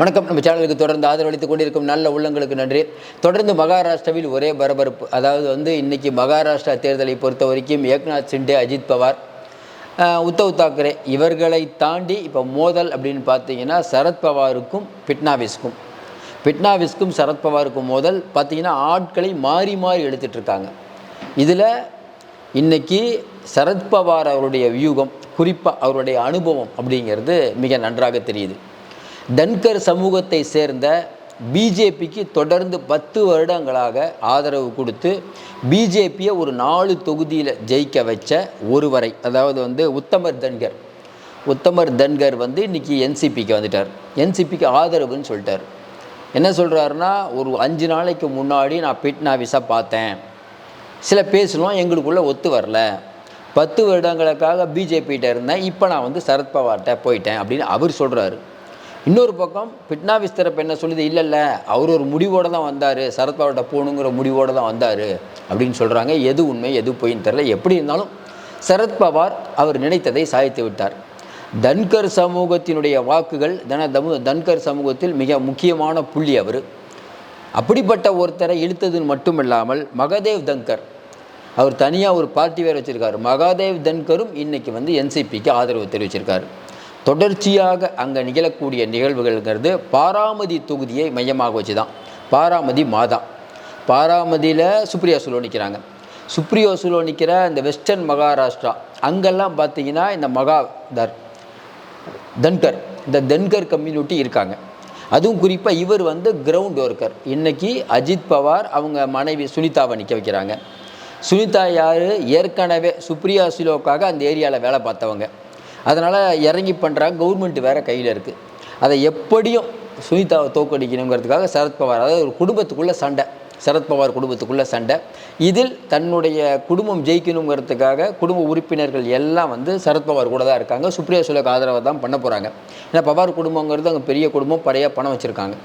வணக்கம். நம்ம சேனலுக்கு தொடர்ந்து ஆதரவளித்துக் கொண்டிருக்கும் நல்ல உள்ளங்களுக்கு நன்றி. தொடர்ந்து மகாராஷ்டிராவில் ஒரே பரபரப்பு அதாவது வந்து இன்றைக்கி மகாராஷ்டிரா தேர்தலை பொறுத்த வரைக்கும் ஏக்நாத் சிண்டே அஜித் பவார் உத்தவ் தாக்கரே இவர்களை தாண்டி இப்போ மோதல் அப்படின்னு பார்த்தீங்கன்னா சரத்பவாருக்கும் பிட்னாவிஸ்க்கும். பிட்னாவிஸ்க்கும் சரத்பவாருக்கும் மோதல் பார்த்தீங்கன்னா ஆட்களை மாறி மாறி எடுத்துட்ருக்காங்க. இதில் இன்னைக்கு சரத்பவார் அவருடைய வியூகம் குறிப்பாக அவருடைய அனுபவம் அப்படிங்கிறது மிக நன்றாக தெரியுது. தன்கர் சமூகத்தை சேர்ந்த பிஜேபிக்கு தொடர்ந்து பத்து வருடங்களாக ஆதரவு கொடுத்து பிஜேபியை ஒரு நாலு தொகுதியில் ஜெயிக்க வச்ச ஒருவரை அதாவது வந்து உத்தமர் தன்கர். உத்தமர் தன்கர் வந்து இன்றைக்கி என்சிபிக்கு வந்துட்டார். என்சிபிக்கு ஆதரவுன்னு சொல்லிட்டார். என்ன சொல்கிறாருன்னா ஒரு அஞ்சு நாளைக்கு முன்னாடி நான் பிட்னா விசா பார்த்தேன். சில பேசணும் எங்களுக்குள்ளே ஒத்து வரல. பத்து வருடங்களுக்காக பிஜேபிகிட்ட இருந்தேன். இப்போ நான் வந்து சரத்பவார்கிட்ட போயிட்டேன். அப்படின்னு அவர் சொல்கிறாரு இன்னொரு பக்கம் பிட்னாவிஸ் தரப்பு என்ன சொல்லுது? இல்லை இல்லை அவர் ஒரு முடிவோடு தான் வந்தார். சரத்பவார்கிட்ட போகணுங்கிற முடிவோடு தான் வந்தார். அப்படின்னு சொல்கிறாங்க எது உண்மை எது பொய்ன்னு தெரில எப்படி இருந்தாலும் சரத்பவார் அவர் நினைத்ததை சாதித்து விட்டார். தன்கர் சமூகத்தினுடைய வாக்குகள் தன தமு தன்கர் சமூகத்தில் மிக முக்கியமான புள்ளி அவர். அப்படிப்பட்ட ஒருத்தரை இழுத்தது மட்டும் இல்லாமல் மகாதேவ் தன்கர். அவர் தனியாக ஒரு பார்ட்டி வேறு வச்சுருக்காரு. மகாதேவ் தன்கரும் இன்றைக்கி வந்து என்சிபிக்கு ஆதரவு தெரிவிச்சிருக்காரு. தொடர்ச்சியாக அங்கே நிகழக்கூடிய நிகழ்வுகள்ங்கிறது பாராமதி தொகுதியை மையமாக வச்சு தான் பாராமதி மாதா. பாராமதியில் சுப்ரியா சுலோ நிற்கிறாங்க சுப்ரியா சுலோ நிற்கிற இந்த வெஸ்டர்ன் மகாராஷ்டிரா அங்கெல்லாம் பார்த்தீங்கன்னா இந்த மகாதர் தன்கர் இந்த தன்கர் கம்யூனிட்டி இருக்காங்க. அதுவும் குறிப்பாக இவர் வந்து கிரவுண்ட் ஒர்க்கர் இன்றைக்கி அஜித் பவார் அவங்க மனைவி சுனிதாவை நிற்க வைக்கிறாங்க. சுனிதா யார்? ஏற்கனவே சுப்ரியா சிலோக்காக அந்த ஏரியாவில் வேலை பார்த்தவங்க. அதனால் இறங்கி பண்ணுறாங்க கவர்மெண்ட் வேறு கையில் இருக்குது அதை எப்படியும் சுனிதாவை தோக்கடிக்கணுங்கிறதுக்காக சரத்பவார் அதாவது ஒரு குடும்பத்துக்குள்ளே சண்டை சரத்பவார் குடும்பத்துக்குள்ளே சண்டை. இதில் தன்னுடைய குடும்பம் ஜெயிக்கணுங்கிறதுக்காக குடும்ப உறுப்பினர்கள் எல்லாம் வந்து சரத்பவார் கூட தான் இருக்காங்க. சுப்ரியா சுலக்கு ஆதரவை தான் பண்ண போகிறாங்க ஏன்னா பவார் குடும்பங்கிறது அங்கே பெரிய குடும்பம் பழைய பணம் வச்சுருக்காங்க.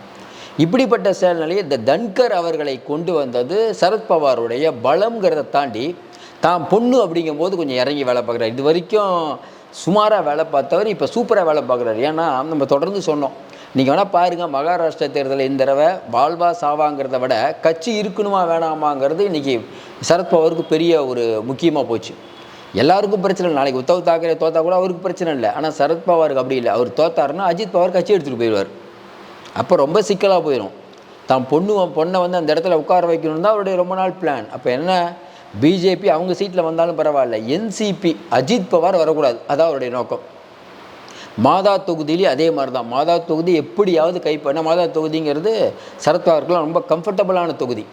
இப்படிப்பட்ட சூழ்நிலையை இந்த தன்கர் அவர்களை கொண்டு வந்தது சரத்பவாருடைய பலம்ங்கிறத தாண்டி தான் பொண்ணு அப்படிங்கும்போது கொஞ்சம் இறங்கி வேலை பார்க்குறாரு. இது வரைக்கும் சுமாராக வேலை பார்த்தவர் இப்போ சூப்பராக வேலை பார்க்குறாரு. ஏன்னா நம்ம தொடர்ந்து சொன்னோம். நீங்கள் வேணால் பாருங்கள் மகாராஷ்டிரா தேர்தலில் இந்த தடவை வாழ்வா சாவாங்கிறத விட கட்சி இருக்கணுமா வேணாமாங்கிறது இன்றைக்கி சரத்பவாருக்கு பெரிய ஒரு முக்கியமாக போச்சு. எல்லாருக்கும் பிரச்சனை இல்லை. நாளைக்கு உத்தவ் தாக்கரே தோத்தா கூட அவருக்கு பிரச்சனை இல்லை. ஆனால் சரத்பவாருக்கு அப்படி இல்லை. அவர் தோத்தாருன்னா அஜித் பவார் கட்சி எடுத்துகிட்டு போயிடுவார். அப்போ ரொம்ப சிக்கலாக போயிடும் தான் பொண்ணு பொண்ணை வந்து அந்த இடத்துல உட்கார வைக்கணும் தான் அவருடைய ரொம்ப நாள் பிளான் அப்போ என்ன? பிஜேபி அவங்க சீட்டில் வந்தாலும் பரவாயில்ல. என்சிபி அஜித் பவார் வரக்கூடாது. அதான் அவருடைய நோக்கம். மாதா தொகுதியிலே அதே மாதிரி தான் மாதா தொகுதி எப்படியாவது கைப்பண்ண மாதா தொகுதிங்கிறது சரத்பவாருக்குலாம் ரொம்ப கம்ஃபர்டபுளான தொகுதி.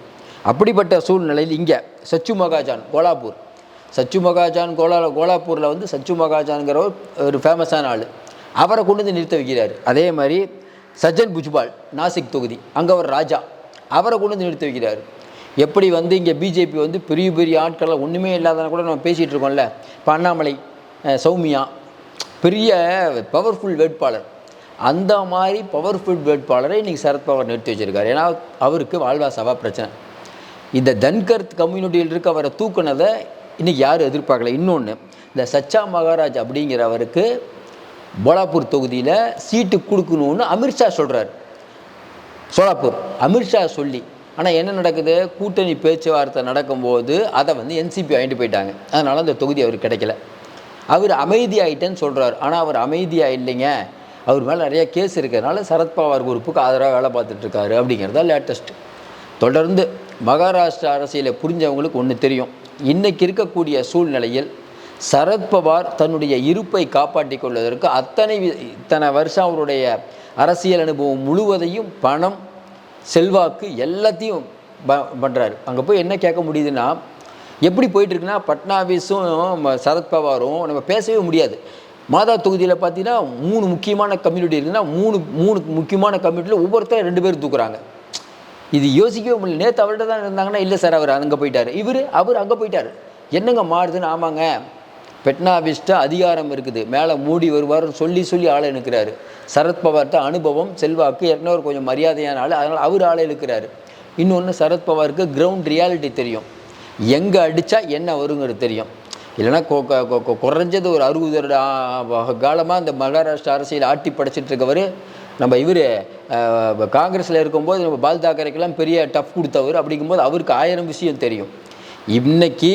அப்படிப்பட்ட சூழ்நிலையில் இங்கே சச்சு மகாஜான் கோலாப்பூர். சச்சு மகாஜான் கோலா கோலாப்பூரில் வந்து சச்சு மகாஜான்கிற ஒரு- ஃபேமஸான ஆள். அவரை கொண்டு வந்து நிறுத்த வைக்கிறார். அதே மாதிரி சஜ்ஜன் புஜ்பால் நாசிக் தொகுதி. அங்கே ஒரு ராஜா. அவரை கொண்டு வந்து நிறுத்த வைக்கிறார். எப்படி வந்து இங்கே பிஜேபி வந்து பெரிய பெரிய ஆட்கள்லாம் ஒன்றுமே இல்லாதன கூட நம்ம பேசிகிட்டு இருக்கோம்ல. இப்போ அண்ணாமலை சௌமியா பெரிய பவர்ஃபுல் வேட்பாளர். அந்த மாதிரி பவர்ஃபுல் வேட்பாளரை இன்றைக்கி சரத்பவார் நிறுத்தி வச்சிருக்காரு. ஏன்னா அவருக்கு வாழ்வா சவா பிரச்சனை. இந்த தன்கர் கம்யூனிட்டியில் இருக்க அவரை தூக்குனதை இன்றைக்கி யாரும் எதிர்பார்க்கல. இன்னொன்று இந்த சச்சா மகாராஜ் அப்படிங்கிறவருக்கு போலாப்பூர் தொகுதியில் சீட்டு கொடுக்கணும்னு அமித்ஷா சொல்கிறார் சோலாப்பூர் அமித்ஷா சொல்லி. ஆனால் என்ன நடக்குது? கூட்டணி பேச்சுவார்த்தை நடக்கும்போது அதை வந்து என்சிபி வாங்கிட்டு போயிட்டாங்க. அதனால் அந்த தொகுதி அவருக்கு கிடைக்கல. அவர் அமைதியாயிட்டேன்னு சொல்கிறார் ஆனால் அவர் அமைதியாக இல்லைங்க. அவர் மேலே நிறைய கேஸ் இருக்கிறதுனால சரத்பவார் குரூப்புக்கு ஆதரவாக வேலை பார்த்துட்ருக்காரு அப்படிங்கிறது தான் லேட்டஸ்ட் தொடர்ந்து மகாராஷ்டிரா அரசியலை புரிஞ்சவங்களுக்கு ஒன்று தெரியும். இன்றைக்கி இருக்கக்கூடிய சூழ்நிலையில் சரத்பவார் தன்னுடைய இருப்பை காப்பாற்றி கொள்வதற்கு அத்தனை இத்தனை வருஷம் அவருடைய அரசியல் அனுபவம் முழுவதையும் பணம் செல்வாக்கு எல்லாத்தையும் ப பண்ணுறாரு அங்கே போய் என்ன கேட்க முடியுதுன்னா எப்படி போயிட்டுருக்குன்னா பட்னாவிஸும் சரத்பவாரும் நம்ம பேசவே முடியாது. மாதா தொகுதியில் பார்த்தீங்கன்னா மூணு முக்கியமான கம்யூனிட்டி இருக்குன்னா மூணு மூணு முக்கியமான கம்யூனிட்டியில் ஒவ்வொருத்தரும் ரெண்டு பேர் தூக்குறாங்க. இது யோசிக்கவே முடியல. நேற்று அவர்கிட்ட தான் இருந்தாங்கன்னா இல்லை சார் அவர் அங்கே போயிட்டார். இவர் அவர் அங்கே போயிட்டார். என்னங்க மாறுதுன்னு ஆமாங்க. பெட்னாபிஸ்ட்டாக அதிகாரம் இருக்குது. மேலே மூடி வருவார்னு சொல்லி சொல்லி ஆளை இழுக்கிறாரு. சரத்பவார்கிட்ட அனுபவம். செல்வாக்கு ஏற்கனவே ஒரு கொஞ்சம் மரியாதையான ஆள். அதனால் அவர் ஆளை இழுக்கிறாரு. இன்னொன்று சரத்பவாருக்கு கிரவுண்ட் ரியாலிட்டி தெரியும். எங்கே அடித்தா என்ன வருங்கிறது தெரியும். இல்லைன்னா குறைஞ்சது ஒரு அறுபது வருட காலமாக இந்த மகாராஷ்டிரா அரசியல் ஆட்டி படைச்சிட்டு இருக்கவர் நம்ம இவர் காங்கிரஸில் இருக்கும்போது நம்ம பால் தாக்கரைக்கெல்லாம் பெரிய டஃப் கொடுத்தவர். அப்படிங்கும்போது அவருக்கு ஆயிரம் விஷயம் தெரியும். இன்னைக்கு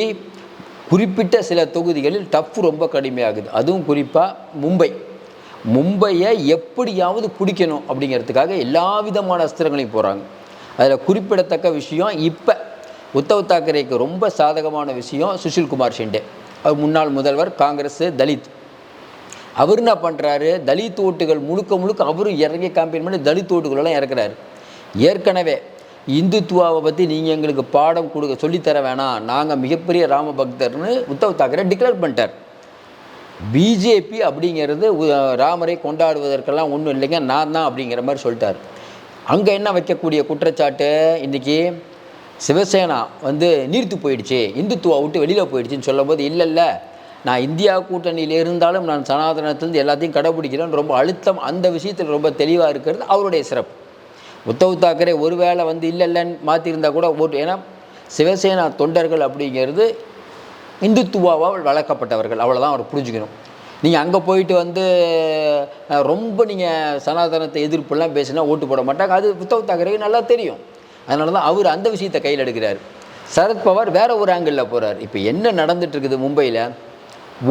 குறிப்பிட்ட சில தொகுதிகளில் டஃப் ரொம்ப கடுமையாகுது. அதுவும் குறிப்பாக மும்பை. மும்பையை எப்படியாவது பிடிக்கணும் அப்படிங்கிறதுக்காக எல்லா விதமான அஸ்திரங்களையும் போகிறாங்க அதில் குறிப்பிடத்தக்க விஷயம் இப்போ உத்தவ் தாக்கரேக்கு ரொம்ப சாதகமான விஷயம் சுஷில்குமார் ஷிண்டே. அவர் முன்னாள் முதல்வர் காங்கிரஸ் தலித். அவர் என்ன பண்ணுறாரு தலித் ஓட்டுகள் முழுக்க முழுக்க அவரும் இறங்கி கேம்பெயின் பண்ணி தலித் ஓட்டுகளெல்லாம் இறக்குறாரு. ஏற்கனவே இந்துத்துவாவை பற்றி நீங்கள் எங்களுக்கு பாடம் கொடுக்க சொல்லித்தர வேணாம். நாங்கள் மிகப்பெரிய ராம பக்தர்னு உத்தவ் தாக்கரே டிக்ளேர் பண்ணிட்டார். பிஜேபி அப்படிங்கிறது உ- ராமரை கொண்டாடுவதற்கெல்லாம் ஒன்றும் இல்லைங்க நான் தான் அப்படிங்கிற மாதிரி சொல்லிட்டார். அங்கே என்ன வைக்கக்கூடிய குற்றச்சாட்டு? இன்றைக்கி சிவசேனா வந்து நீர்த்து போயிடுச்சு இந்துத்துவா விட்டு வெளியில் போயிடுச்சுன்னு சொல்லும்போது இல்லை இல்லை நான் இந்தியா கூட்டணியில் இருந்தாலும் நான் சனாதனத்திலேருந்து எல்லாத்தையும் கடைபிடிக்கிறேன் ரொம்ப அழுத்தம் அந்த விஷயத்தில் ரொம்ப தெளிவாக இருக்கிறது அவருடைய சிறப்பு. உத்தவ் தாக்கரே ஒருவேளை வந்து இல்லை இல்லைன்னு மாற்றிருந்தா கூட ஓட்டு ஏன்னா சிவசேனா தொண்டர்கள் அப்படிங்கிறது இந்துத்துவாவால் வளர்க்கப்பட்டவர்கள் அவ்வளோதான் அவர் புரிஞ்சுக்கணும். நீங்கள் அங்கே போயிட்டு வந்து ரொம்ப நீங்கள் சனாதனத்தை எதிர்ப்புலாம் பேசினா ஓட்டு போட மாட்டாங்க. அது உத்தவ் தாக்கரேக்கு நல்லா தெரியும். அதனால தான் அவர் அந்த விஷயத்தை கையில் எடுக்கிறார். சரத்பவார் வேற ஒரு ஆங்கிளில் போகிறார் இப்போ என்ன நடந்துட்டுருக்குது மும்பையில்?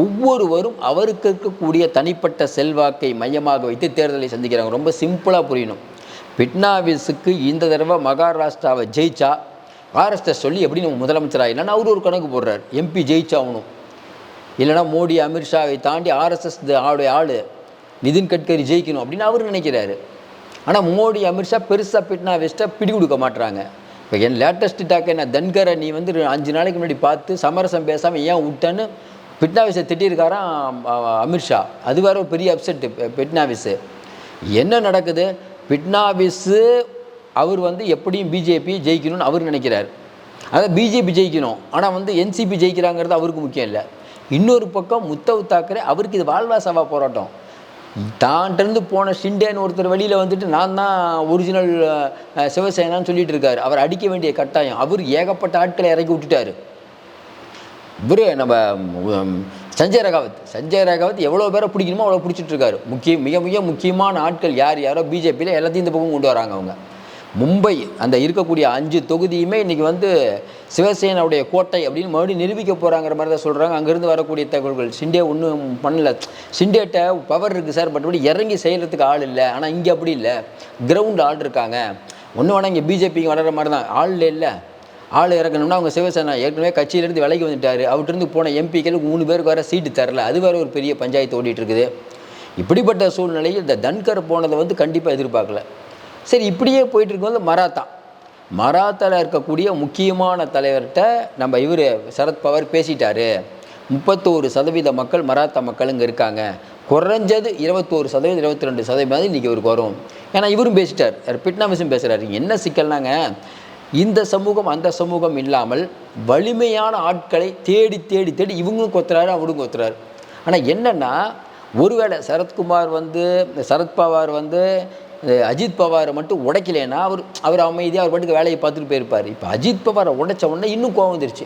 ஒவ்வொருவரும் அவருக்கு இருக்கக்கூடிய தனிப்பட்ட செல்வாக்கை மையமாக வைத்து தேர்தலை சந்திக்கிறாங்க. ரொம்ப சிம்பிளாக புரியணும். பிட்னாவிஸுக்கு இந்த தடவை மகாராஷ்டிராவை ஜெயிச்சா ஆர்எஸ்எஸ் சொல்லி எப்படி நம்ம முதலமைச்சராக இல்லைன்னா அவர் ஒரு கணக்கு போடுறார். எம்பி ஜெயிச்சாகணும். இல்லைனா மோடி அமித்ஷாவை தாண்டி ஆர்எஸ்எஸ் ஆளுடைய ஆள் நிதின் கட்கரி ஜெயிக்கணும் அப்படின்னு அவர் நினைக்கிறாரு. ஆனால் மோடி அமித்ஷா பெருசாக பிட்னாவிஸ்ட்டை பிடி கொடுக்க மாட்டுறாங்க இப்போ என் லேட்டஸ்ட் டாக் என்ன தன்கரை நீ வந்து அஞ்சு நாளைக்கு முன்னாடி பார்த்து சமரசம் பேசாமல் ஏன் விட்டேன்னு பிட்னாவிஸை திட்டியிருக்காராம் அமித்ஷா அது வேற ஒரு பெரிய அப்செட்டு பிட்னாவிஸு. என்ன நடக்குது? பிட்னாவிஸு அவர் வந்து எப்படியும் பிஜேபி ஜெயிக்கணும்னு அவர் நினைக்கிறார். அதான் பிஜேபி ஜெயிக்கணும். ஆனால் வந்து என்சிபி ஜெயிக்கிறாங்கிறது அவருக்கு முக்கியம் இல்லை. இன்னொரு பக்கம் முத்தவ் தாக்கரே அவருக்கு இது வாழ்வா சவா போராட்டம். தான்கிட்டருந்து போன ஷிண்டேன்னு ஒருத்தர் வெளியில் வந்துட்டு நான் தான் ஒரிஜினல் சிவசேனான்னு சொல்லிட்டு இருக்காரு. அவர் அடிக்க வேண்டிய கட்டாயம். அவர் ஏகப்பட்ட ஆட்களை இறக்கி விட்டுட்டாரு. இவர் நம்ம சஞ்சய் ரகாவத். சஞ்சய் ரகாவத் எவ்வளோ பேரை பிடிக்கணுமோ அவ்வளோ பிடிச்சிட்ருக்காரு முக்கிய மிக மிக முக்கியமான ஆட்கள் யார் யாரோ பிஜேபியில் எல்லாத்தையும் இந்த பக்கம் கொண்டு வராங்க அவங்க. மும்பை அந்த இருக்கக்கூடிய அஞ்சு தொகுதியுமே இன்றைக்கி வந்து சிவசேனாவுடைய கோட்டை அப்படின்னு மறுபடியும் நிரூபிக்க போகிறாங்கிற மாதிரி தான் சொல்கிறாங்க அங்கேருந்து வரக்கூடிய தகவல்கள். சிண்டே ஒன்றும் பண்ணல. சிண்டேட்ட பவர் இருக்குது சார் மற்றபடி இறங்கி செய்கிறதுக்கு ஆள் இல்லை. ஆனால் இங்கே அப்படி இல்லை. கிரவுண்ட் ஆள் இருக்காங்க. ஒன்று வேணால் இங்கே பிஜேபிக்கு வளர்கிற மாதிரி தான். ஆள் இல்லை. ஆள் இறக்கணும்னா அவங்க சிவசேனா ஏற்கனவே கட்சியிலேருந்து விலைக்கு வந்துட்டார். அவர்கிட்டருந்து போன எம்பிக்களுக்கு மூணு பேருக்கு வேறு சீட்டு தரல. அது வேற ஒரு பெரிய பஞ்சாயத்து ஓடிட்டு இருக்குது இப்படிப்பட்ட சூழ்நிலையில் இந்த தன்கர் போனதை வந்து கண்டிப்பாக எதிர்பார்க்கல. சரி இப்படியே போயிட்டு இருக்கும்போது மராத்தா. மராத்தாவில் இருக்கக்கூடிய முக்கியமான தலைவர்கிட்ட நம்ம இவர் சரத்பவார் பேசிட்டாரு. முப்பத்தோரு சதவீத மக்கள் மராத்தா மக்கள் இங்கே இருக்காங்க. குறைஞ்சது இருபத்தோரு சதவீதம் இருபத்தி ரெண்டு சதவீதம் இன்றைக்கி இவருக்கு வரும். ஏன்னா இவரும் பேசிட்டார். பிட்னாமிஸும் பேசுகிறாரு என்ன சிக்கல்னாங்க? இந்த சமூகம் அந்த சமூகம் இல்லாமல் வலிமையான ஆட்களை தேடி தேடி தேடி இவங்களும் கொத்துறாரு அவரும் கொத்துறாரு. ஆனால் என்னென்னா ஒருவேளை சரத்குமார் வந்து சரத்பவார் வந்து அஜித் பவாரை மட்டும் உடைக்கலைன்னா அவர் அவர் அமைதியாக அவர் பாட்டுக்கு வேலையை பார்த்துட்டு போயிருப்பார். இப்போ அஜித் பவாரை உடைச்ச உடனே இன்னும் கோவம் வந்துருச்சு.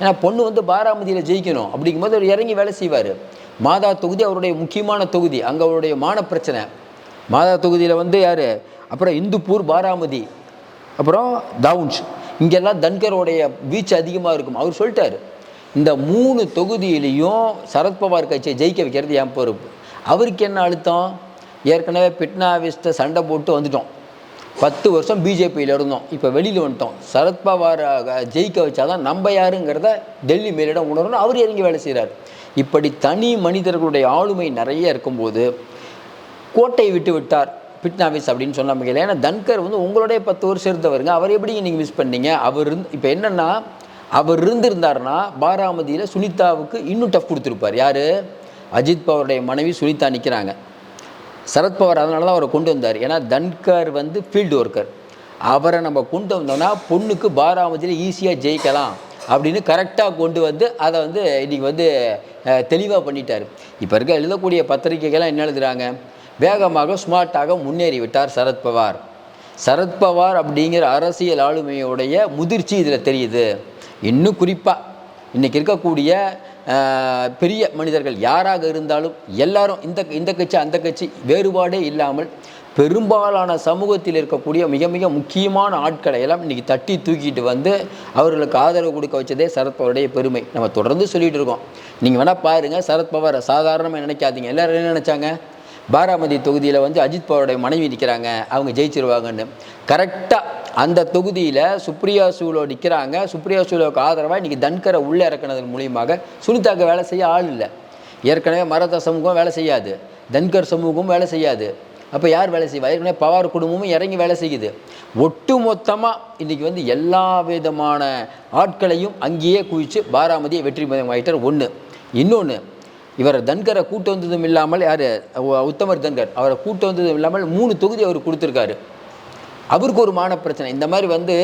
ஏன்னா பொண்ணு வந்து பாராமதியில் ஜெயிக்கணும். அப்படிங்கும்போது அவர் இறங்கி வேலை செய்வார். மாதா தொகுதி அவருடைய முக்கியமான தொகுதி. அங்கே அவருடைய மான பிரச்சனை. மாதா தொகுதியில் வந்து யார்? அப்புறம் இந்துப்பூர் பாராமதி. அப்புறம் தவுன்ஸ் இங்கெல்லாம் தன்கரோடைய வீச்சு அதிகமாக இருக்கும். அவர் சொல்லிட்டார் இந்த மூணு தொகுதியிலையும் சரத்பவார் கட்சியை ஜெயிக்க வைக்கிறது என் பொறுப்பு. அவருக்கு என்ன அழுத்தம்? ஏற்கனவே பிட்னாவிஸ்ட்டை சண்டை போட்டு வந்துட்டோம். பத்து வருஷம் பிஜேபியில் இருந்தோம். இப்போ வெளியில் வந்துட்டோம். சரத்பவாராக ஜெயிக்க வச்சாதான் நம்ம யாருங்கிறத டெல்லி மேலிடம் உணரணும். அவர் இறங்கி வேலை செய்கிறார் இப்படி தனி மனிதர்களுடைய ஆளுமை நிறைய இருக்கும்போது கோட்டை விட்டு விட்டார். பிட்னாவிஸ் அப்படின்னு சொன்ன முடியல ஏன்னா தன்கர் வந்து உங்களுடைய பத்து வருஷம் இருந்தவருங்க அவர் எப்படி நீங்கள் மிஸ் பண்ணீங்க? அவர் இருந்து இப்போ என்னென்னா அவர் இருந்திருந்தாருன்னா பாராமதியில் சுனிதாவுக்கு இன்னும் டஃப் கொடுத்துருப்பார். யார்? அஜித் பவருடைய மனைவி சுனிதா நிற்கிறாங்க சரத்பவர் அதனால தான் அவரை கொண்டு வந்தார். ஏன்னா தன்கர் வந்து ஃபீல்டு ஒர்க்கர் அவரை நம்ம கொண்டு வந்தோம்னா பொண்ணுக்கு பாராமதியில் ஈஸியாக ஜெயிக்கலாம் அப்படின்னு கரெக்டாக கொண்டு வந்து அதை வந்து இன்றைக்கி வந்து தெளிவாக பண்ணிட்டார். இப்போ இருக்க எழுதக்கூடிய பத்திரிகைகள்லாம் என்ன எழுதுகிறாங்க வேகமாக ஸ்மார்ட்டாக முன்னேறிவிட்டார் சரத்பவார் சரத்பவார் அப்படிங்கிற அரசியல் ஆளுமையுடைய முதிர்ச்சி இதில் தெரியுது. இன்னும் குறிப்பாக இன்றைக்கி இருக்கக்கூடிய பெரிய மனிதர்கள் யாராக இருந்தாலும் எல்லாரும் இந்த இந்த கட்சி அந்த கட்சி வேறுபாடே இல்லாமல் பெரும்பாலான சமூகத்தில் இருக்கக்கூடிய மிக மிக முக்கியமான ஆட்களை எல்லாம் இன்றைக்கி தட்டி தூக்கிட்டு வந்து அவர்களுக்கு ஆதரவு கொடுக்க வச்சதே சரத்பவருடைய பெருமை. நம்ம தொடர்ந்து சொல்லிகிட்டு இருக்கோம். நீங்கள் வேணால் பாருங்கள் சரத்பவாரை சாதாரணமாக நினைக்காதீங்க. எல்லோரும் என்ன நினச்சாங்க? பாராமதி தொகுதியில் வந்து அஜித் பவாருடைய மனைவி நிற்கிறாங்க அவங்க ஜெயிச்சிருவாங்கன்னு. கரெக்டாக அந்த தொகுதியில் சுப்ரியா சூலோ நிற்கிறாங்க சுப்ரியா சூலோவுக்கு ஆதரவாக இன்றைக்கி தன்கரை உள்ளே இறக்குனதன் மூலியமாக சுனிதாக்கு வேலை செய்ய ஆள் இல்லை. ஏற்கனவே மரத சமூகம் வேலை செய்யாது. தன்கர் சமூகம் வேலை செய்யாது. அப்போ யார் வேலை செய்வா? ஏற்கனவே பவார் குடும்பமும் இறங்கி வேலை செய்யுது. ஒட்டு மொத்தமாக இன்றைக்கி வந்து எல்லா விதமான ஆட்களையும் அங்கேயே குவித்து பாராமதியை வெற்றி வாங்கிட்டார் ஒன்று இன்னொன்று இவர் தன்கரை கூட்டு வந்ததும் இல்லாமல் யார்? உத்தமர் தன்கர். அவரை கூட்டு வந்ததும் இல்லாமல் மூணு தொகுதி அவர் கொடுத்துருக்காரு. அவருக்கு ஒரு மான பிரச்சனை. இந்த மாதிரி வந்து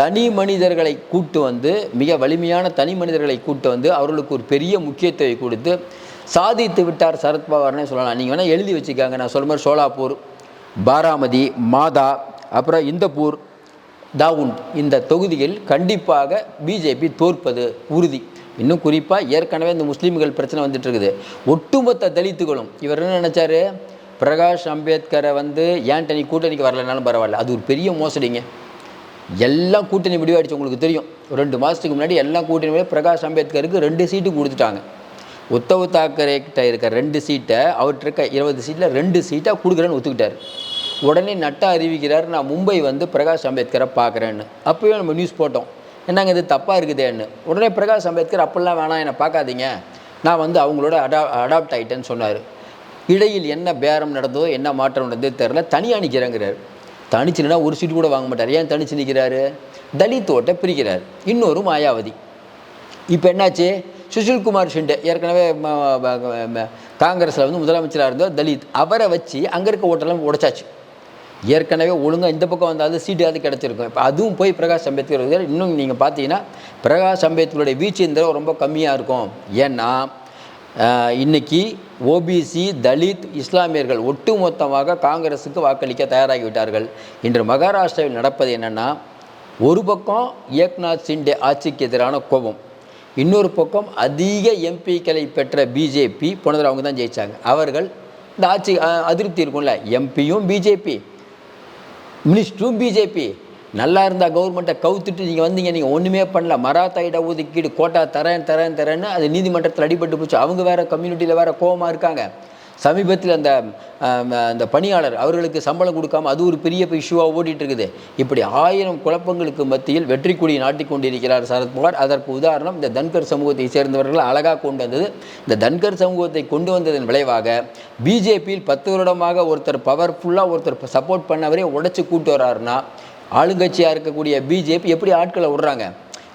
தனி மனிதர்களை கூட்டு வந்து மிக வலிமையான தனி மனிதர்களை கூட்டு வந்து அவர்களுக்கு ஒரு பெரிய முக்கியத்துவம் கொடுத்து சாதித்து விட்டார் சரத்பவார்னே சொல்லலாம். நீங்கள் வேணால் எழுதி வச்சுக்காங்க. நான் சொல்ல மாதிரி சோலாப்பூர் பாராமதி மாதா அப்புறம் இந்தப்பூர் தாவுன் இந்த தொகுதியில் கண்டிப்பாக பிஜேபி தோற்பது உறுதி. இன்னும் குறிப்பாக ஏற்கனவே இந்த முஸ்லீம்கள் பிரச்சனை வந்துட்டு இருக்குது ஒட்டுமொத்த தலித்துகளும் இவர் என்ன நினச்சாரு? பிரகாஷ் அம்பேத்கரை வந்து ஏன்டனி கூட்டணிக்கு வரலனாலும் பரவாயில்ல. அது ஒரு பெரிய மோசடிங்க. எல்லாம் கூட்டணி முடிவாயிடுச்சு உங்களுக்கு தெரியும். ரெண்டு மாதத்துக்கு முன்னாடி எல்லாம் கூட்டணி முடிவு பிரகாஷ் அம்பேத்கருக்கு ரெண்டு சீட்டு கொடுத்துட்டாங்க. உத்தவ் தாக்கரே கிட்ட இருக்க ரெண்டு சீட்டை அவர்கிட்ட இருக்க இருபது சீட்டில் ரெண்டு சீட்டாக கொடுக்குறேன்னு ஒத்துக்கிட்டார். உடனே நட்டா அறிவிக்கிறார் நான் மும்பை வந்து பிரகாஷ் அம்பேத்கரை பார்க்குறேன்னு. அப்போயும் நம்ம நியூஸ் போட்டோம். என்னங்க இது தப்பாக இருக்குதேன்னு. உடனே பிரகாஷ் அம்பேத்கர் அப்படிலாம் வேணாம் என்னை பார்க்காதீங்க. நான் வந்து அவங்களோட அடா அடாப்ட் ஆகிட்டேன்னு சொன்னார். இடையில் என்ன பேரம் நடந்ததோ என்ன மாற்றம் நடந்ததோ தெரில தனியாக நிற்கிறேங்கிறார் தனிச்சு நின்னா ஒரு சீட்டு கூட வாங்க மாட்டார். ஏன் தனிச்சு நிற்கிறாரு தலித் ஓட்டை பிரிக்கிறார். இன்னொரு மாயாவதி. இப்போ என்னாச்சு? சுஷில்குமார் ஷிண்டே ஏற்கனவே காங்கிரஸில் வந்து முதலமைச்சராக இருந்தோம் தலித். அவரை வச்சு அங்கே இருக்க ஓட்டெல்லாம் உடைச்சாச்சு. ஏற்கனவே ஒழுங்காக இந்த பக்கம் வந்தாலும் சீட்டு அது கிடச்சிருக்கும். இப்போ அதுவும் போய் பிரகாஷ் அம்பேத்கர் இன்னும் நீங்கள் பார்த்தீங்கன்னா பிரகாஷ் அம்பேத்கருடைய வீச்சு இந்த ரொம்ப கம்மியாக இருக்கும். ஏன்னா இன்றைக்கி இன்னைக்கு ஓபிசி தலித் இஸ்லாமியர்கள் ஒட்டுமொத்தமாக காங்கிரஸுக்கு வாக்களிக்க தயாராகிவிட்டார்கள். இன்று மகாராஷ்டிராவில் நடப்பது என்னென்னா ஒரு பக்கம் ஏக்நாத் சிண்டே ஆட்சிக்கு எதிரான கோபம். இன்னொரு பக்கம் அதிக எம்பிக்களை பெற்ற பிஜேபி போனதில் அவங்க தான் ஜெயிச்சாங்க. அவர்கள் இந்த ஆட்சி அதிருப்தி இருக்கும்ல. எம்பியும் பிஜேபி மினிஸ்டரும் பிஜேபி நல்லா இருந்தால் கவர்மெண்ட்டை கவுத்துட்டு நீங்கள் வந்தீங்க நீங்கள் ஒன்றுமே பண்ணல. மராத்தா இட ஒதுக்கீடு கோட்டா தரேன் தரேன் தரேன்னு அது நீதிமன்றத்தில் அடிபட்டு போச்சு. அவங்க வேறு கம்யூனிட்டியில் வேறு கோபமாக இருக்காங்க. சமீபத்தில் அந்த அந்த பணியாளர் அவர்களுக்கு சம்பளம் கொடுக்காம அது ஒரு பெரிய இஷ்யூவாக ஓடிட்டு இருக்குது இப்படி ஆயிரம் குழப்பங்களுக்கு மத்தியில் வெற்றி கொடி நாட்டிக்கொண்டிருக்கிறார் சரத்பவார் அதற்கு உதாரணம் இந்த தன்கர் சமூகத்தை சேர்ந்தவர்கள் அழகாக கொண்டு வந்தது. இந்த தன்கர் சமூகத்தை கொண்டு வந்ததன் விளைவாக பிஜேபியில் பத்து வருடமாக ஒருத்தர் பவர்ஃபுல்லாக ஒருத்தர் சப்போர்ட் பண்ணவரே உடச்சி கூட்டு வர்றாருன்னா ஆளுங்கட்சியாக இருக்கக்கூடிய பிஜேபி எப்படி ஆட்களை விடுறாங்க?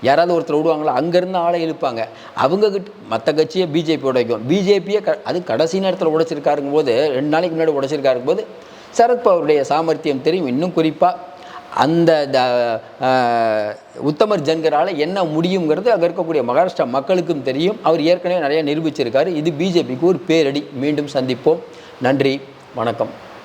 யாராவது ஒருத்தர் விடுவாங்களா அங்கேருந்து ஆளை இழுப்பாங்க. அவங்க கிட்ட மற்ற கட்சியை பிஜேபி உடைக்கும் பிஜேபியை க அது கடைசி நேரத்தில் உடைச்சிருக்காருங்க போது ரெண்டு நாளைக்கு முன்னாடி உடைச்சிருக்காருங்க போது சரத்பவருடைய சாமர்த்தியம் தெரியும். இன்னும் குறிப்பாக அந்த த- உத்தமர் ஜன்கரால் என்ன முடியுங்கிறது அங்கே இருக்கக்கூடிய மகாராஷ்டிரா மக்களுக்கும் தெரியும். அவர் ஏற்கனவே நிறையா நிரூபிச்சிருக்காரு. இது பிஜேபிக்கு ஒரு பேரடி. மீண்டும் சந்திப்போம். நன்றி. வணக்கம்.